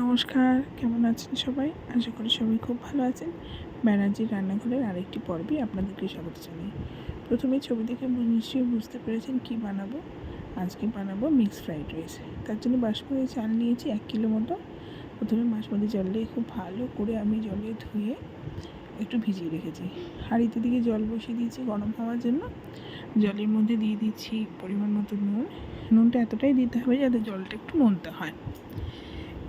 নমস্কার, কেমন আছেন সবাই? আশা করি সবাই খুব ভালো আছেন। ব্যানার্জির রান্নাঘরের আরেকটি পর্বে আপনাদেরকে স্বাগত জানাই। প্রথমে ছবি দেখে নিশ্চয়ই বুঝতে পেরেছেন কি বানাবো। আজকে বানাবো মিক্স ফ্রাইড রাইস তার জন্য বাসমতি চাল নিয়েছি এক কিলো মতো। প্রথমে বাসমতি চালটা খুব ভালো করে আমি জলে ধুয়ে একটু ভিজিয়ে রেখেছি। হাঁড়িতে দিকে জল বসিয়ে দিয়েছি গরম হওয়ার জন্য। জলের মধ্যে দিয়ে দিচ্ছি পরিমাণ মতো নুন। নুনটা এতটাই দিতে হবে যাতে জলটা একটু নোনতে হয়।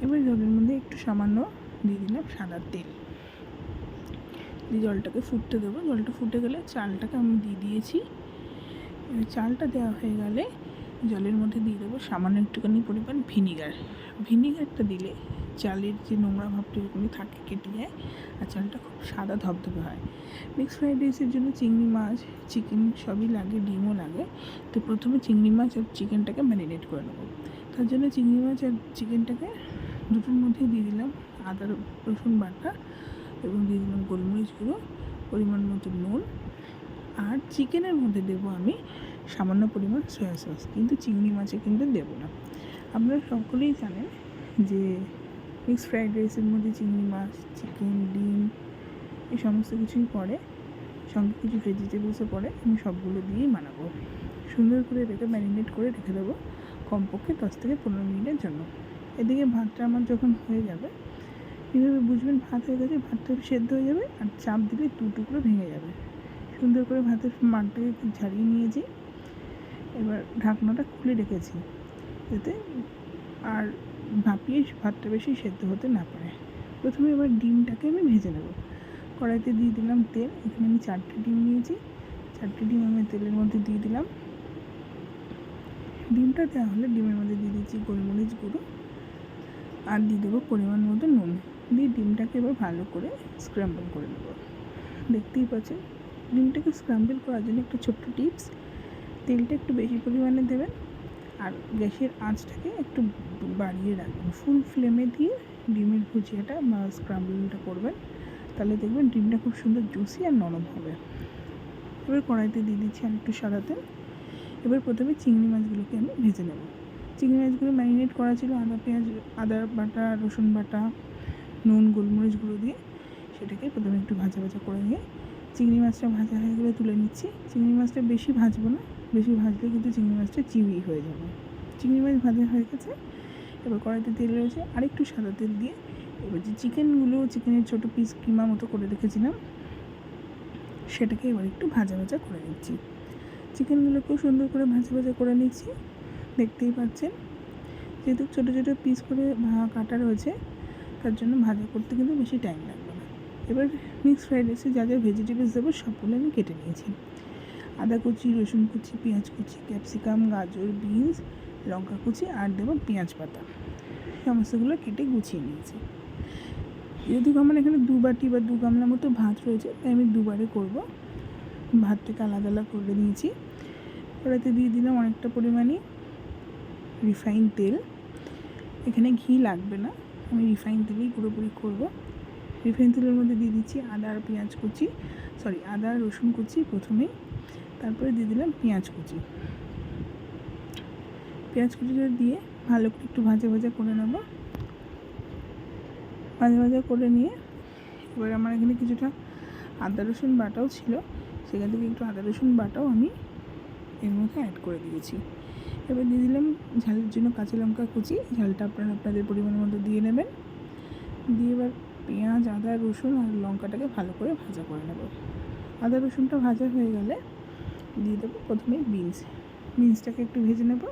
এবার জলের মধ্যে একটু সামান্য দিয়ে দিলাম সাদা তেল। দিয়ে জলটাকে ফুটতে দেবো। জলটা ফুটে গেলে চালটাকে আমি দিয়ে দিয়েছি। চালটা দেওয়া হয়ে গেলে জলের মধ্যে দিয়ে দেবো সামান্য একটুখানি পরিমাণ ভিনিগার। ভিনিগারটা দিলে চালের যে নোংরা ভাবটা ওখানে থাকে, কেটে যায় আর চালটা খুব সাদা ধবধবে হয়। মিক্স ফ্রাইড রাইসের জন্য চিংড়ি মাছ চিকেন সবই লাগে, ডিমও লাগে। তো প্রথমে চিংড়ি মাছ আর চিকেনটাকে ম্যারিনেট করে নেব। তার জন্য চিংড়ি মাছ আর চিকেনটাকে দুটোর মধ্যেই দিয়ে দিলাম আদা, রসুন বাটা এবং দিয়ে দিলাম গোলমরিচ গুঁড়ো, পরিমাণ মতো নুন আর চিকেনের মধ্যে দেবো আমি সামান্য পরিমাণ সয়া সস কিন্তু চিংড়ি মাছে কিন্তু দেবো না। আপনারা সকলেই জানেন যে মিক্সড ফ্রাইড রাইসের মধ্যে চিংড়ি মাছ চিকেন ডিম এই সমস্ত কিছুই পড়ে, সঙ্গে কিছু ভেজিটেবলসও পড়ে, আমি সবগুলো দিয়েই বানাবো। সুন্দর করে রেখে ম্যারিনেট করে রেখে দেবো কমপক্ষে দশ থেকে পনেরো মিনিটের জন্য। এদিকে ভাতটা আমার যখন হয়ে যাবে কীভাবে বুঝবেন ভাত হয়ে গেছে, ভাতটা সেদ্ধ হয়ে যাবে আর চাপ দিলে দু টুকরো ভেঙে যাবে। সুন্দর করে ভাতের মাঠটাকে ঝাড়িয়ে নিয়েছি। এবার ঢাকনাটা খুলে রেখেছি যাতে আর ভাপিয়ে ভাতটা বেশি সেদ্ধ হতে না পারে। প্রথমে এবার ডিমটাকে আমি ভেজে নেব। কড়াইতে দিয়ে দিলাম তেল, এখানে আমি চারটে ডিম নিয়েছি। চারটে ডিম আমি তেলের মধ্যে দিয়ে দিলাম। ডিমটা দেওয়া হলে ডিমের মধ্যে দিয়ে দিচ্ছি গোলমরিচ গুঁড়ো। আর দিয়ে দেবো পরিমাণ মতো নুন। দিয়ে ডিমটাকে এবার ভালো করে স্ক্র্যাম্বল করে নেব। দেখতেই পাচ্ছেন, ডিমটাকে স্ক্র্যাম্বল করার জন্য একটা ছোট্ট টিপস তেলটা একটু বেশি পরিমাণে দেবেন আর গ্যাসের আঁচটাকে একটু বাড়িয়ে রাখবেন। ফুল ফ্লেমে দিয়ে ডিমের ভুজিয়াটা বা স্ক্রাম্বলটা করবেন। তাহলে দেখবেন ডিমটা খুব সুন্দর জুসি আর নরম হবে। এবার কড়াইতে দিয়ে দিচ্ছি আর একটু সাদা তেল। এবার প্রথমে চিংড়ি মাছগুলোকে আমি ভেজে নেব। চিংড়ি মাছগুলো ম্যারিনেট করা ছিল আদা, পেঁয়াজ, আদা বাটা, রসুন বাটা, নুন, গোলমরিচ গুঁড়ো দিয়ে সেটাকে প্রথমে একটু ভাজা ভাজা করে নিয়ে চিংড়ি মাছটা ভাজা হয়ে গেলে তুলে নিচ্ছি। চিংড়ি মাছটা বেশি ভাজবো না, বেশি ভাজলে কিন্তু চিংড়ি মাছটা চিউই হয়ে যাবে। চিংড়ি মাছ ভাজা হয়ে গেছে, এবার কড়াইতে তেল রয়েছে, আরেকটু সাদা তেল দিয়ে এবার যে চিকেনগুলো, চিকেনের ছোটো পিস কিমা মতো করে রেখেছিলাম, সেটাকে এবার একটু ভাজা ভাজা করে নিচ্ছি। চিকেনগুলোকেও সুন্দর করে ভাজা ভাজা করে নিচ্ছি। দেখতেই পাচ্ছেন। যেহেতু ছোটো ছোটো পিস করে কাটা রয়েছে, তার জন্য ভাজা করতে কিন্তু বেশি টাইম লাগবে না। এবার মিক্স ফ্রাইড রাইসে যা যা ভেজিটেবলস দেবো, সবগুলো আমি কেটে নিয়েছি। আদা কুচি, রসুন কুচি, পেঁয়াজ কুচি ক্যাপসিকাম গাজর বিনস লঙ্কা কুচি, আর দেবো পেঁয়াজ পাতা। সমস্তগুলো কেটে গুছিয়ে নিয়েছি। যেহেতু আমার এখানে দু বাটি বা দু গামলা মতো ভাত রয়েছে, তাই আমি দুবারে করব। ভাতটাকে আলাদা আলাদা করে নিয়েছি। ওটাতে দিয়ে দিলাম অনেকটা পরিমাণে রিফাইন তেল। এখানে ঘি লাগবে না। আমি রিফাইন তেলেই পুরোপুরি করব। রিফাইন তেলের মধ্যে দিয়ে দিচ্ছি আদা আর পেঁয়াজ কুচি। সরি আদা, রসুন কুচি প্রথমেই। তারপরে দিয়ে দিলাম পেঁয়াজ কুচি। পেঁয়াজ কুচিটা দিয়ে ভালো করে একটু ভাজা ভাজা করে নেব। ভাজা ভাজা করে নিয়ে এবার আমার এখানে কিছুটা আদা, রসুন বাটাও ছিল। সেখান থেকে একটু আদা, রসুন বাটাও আমি এর মধ্যে অ্যাড করে দিয়েছি। এবার দিয়ে দিলাম ঝালের জন্য কাঁচা লঙ্কা কুচি। ঝালটা আপনারা আপনাদের পরিমাণ মতো দিয়ে নেবেন। দিয়ে এবার পেঁয়াজ, আদা, রসুন আর লঙ্কাটাকে ভালো করে ভাজা করে নেব। আদা, রসুনটা ভাজা হয়ে গেলে দিয়ে দেবো প্রথমে বিনস। বিনসটাকে একটু ভেজে নেব।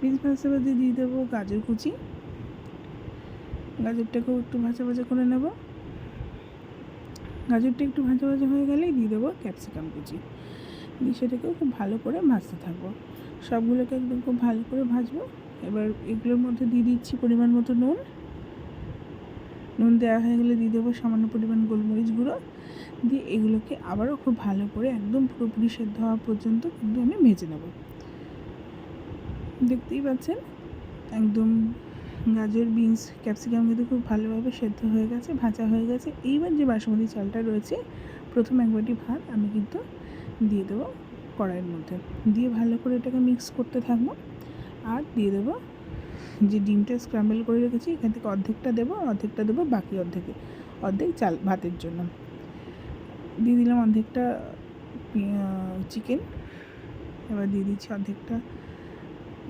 বিনস ভাজতে ভাজতে দিয়ে দেবো গাজর কুচি। গাজরটাকেও একটু ভাজা ভাজা করে নেব। গাজরটা একটু ভাজা ভাজা হয়ে গেলেই দিয়ে দেবো ক্যাপসিকাম কুচি। দিয়ে সেটাকেও খুব ভালো করে ভাজতে থাকব। সবগুলোকে একদম খুব ভালো করে ভাজবো। এবার এগুলোর মধ্যে দিয়ে দিচ্ছি পরিমাণ মতো নুন। নুন দেওয়া হয়ে গেলে দিয়ে দেবো সামান্য পরিমাণ গোলমরিচ গুঁড়ো। দিয়ে এগুলোকে আবারও খুব ভালো করে একদম পুরোপুরি সেদ্ধ হওয়া পর্যন্ত কিন্তু আমি ভেজে নেব। দেখতেই পাচ্ছেন? একদম গাজর, বিনস, ক্যাপসিকাম কিন্তু খুব ভালোভাবে সেদ্ধ হয়ে গেছে, ভাজা হয়ে গেছে। এইবার যে বাসমতি চালটা রয়েছে, প্রথম এক বাটি ভাত, আমি কিন্তু দিয়ে দেবো কড়াইয়ের মধ্যে। দিয়ে ভালো করে এটাকে মিক্স করতে থাকব। আর দিয়ে দেবো যে ডিমটা স্ক্র্যাম্বল করে রেখেছি, এখান থেকে অর্ধেকটা দেবো অর্ধেকটা দেবো বাকি অর্ধেকে, অর্ধেক চাল ভাতের জন্য। দিয়ে দিলাম অর্ধেকটা চিকেন এবার দিয়ে দিচ্ছি অর্ধেকটা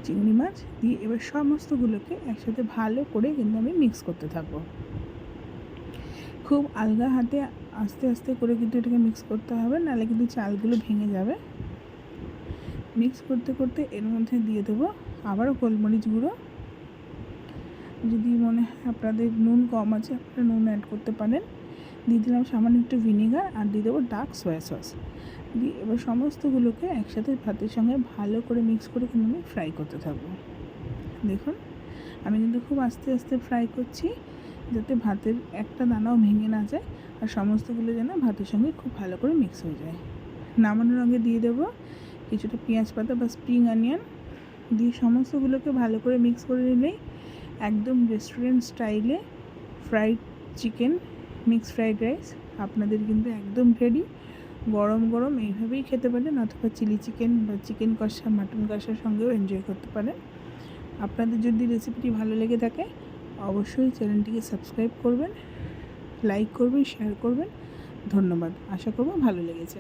চিংড়ি মাছ। দিয়ে এবার সমস্তগুলোকে একসাথে ভালো করে কিন্তু আমি মিক্স করতে থাকব। খুব আলগা হাতে আস্তে আস্তে করে কিন্তু এটাকে মিক্স করতে হবে, নাহলে কিন্তু চালগুলো ভেঙে যাবে। মিক্স করতে করতে এর মধ্যে দিয়ে দেবো আবারও গোলমরিচ গুঁড়ো। যদি মনে হয় আপনাদের নুন কম আছে, আপনারা নুন অ্যাড করতে পারেন। দিয়ে দিলাম সামান্য একটু ভিনেগার আর দিয়ে দেবো ডার্ক সয়া সস দিয়ে এবার সমস্তগুলোকে একসাথে ভাতের সঙ্গে ভালো করে মিক্স করে কিন্তু আমি ফ্রাই করতে থাকব। দেখুন, আমি কিন্তু খুব আস্তে আস্তে ফ্রাই করছি, যাতে ভাতের একটা দানাও ভেঙে না যায়। আর সমস্তগুলো যেন ভাতের সঙ্গে খুব ভালো করে মিক্স হয়ে যায়। নামানোর আগে দিয়ে দেবো কিছুটা পেঁয়াজ পাতা বা স্প্রিং অনিয়ন দিয়ে সমস্তগুলোকে ভালো করে মিক্স করে নিলেই একদম রেস্টুরেন্ট স্টাইলে fried chicken mix fried rice আপনাদের কিন্তু একদম রেডি গরম গরম এইভাবেই খেতে পারেন অথবা চিলি চিকেন বা চিকেন কষা মাটন কষার সঙ্গেও এনজয় করতে পারেন। আপনাদের যদি রেসিপিটি ভালো লেগে থাকে, অবশ্যই চ্যানেলটিকে সাবস্ক্রাইব করবেন। লাইক করবেন শেয়ার করবেন। ধন্যবাদ। আশা করব ভালো লেগেছে।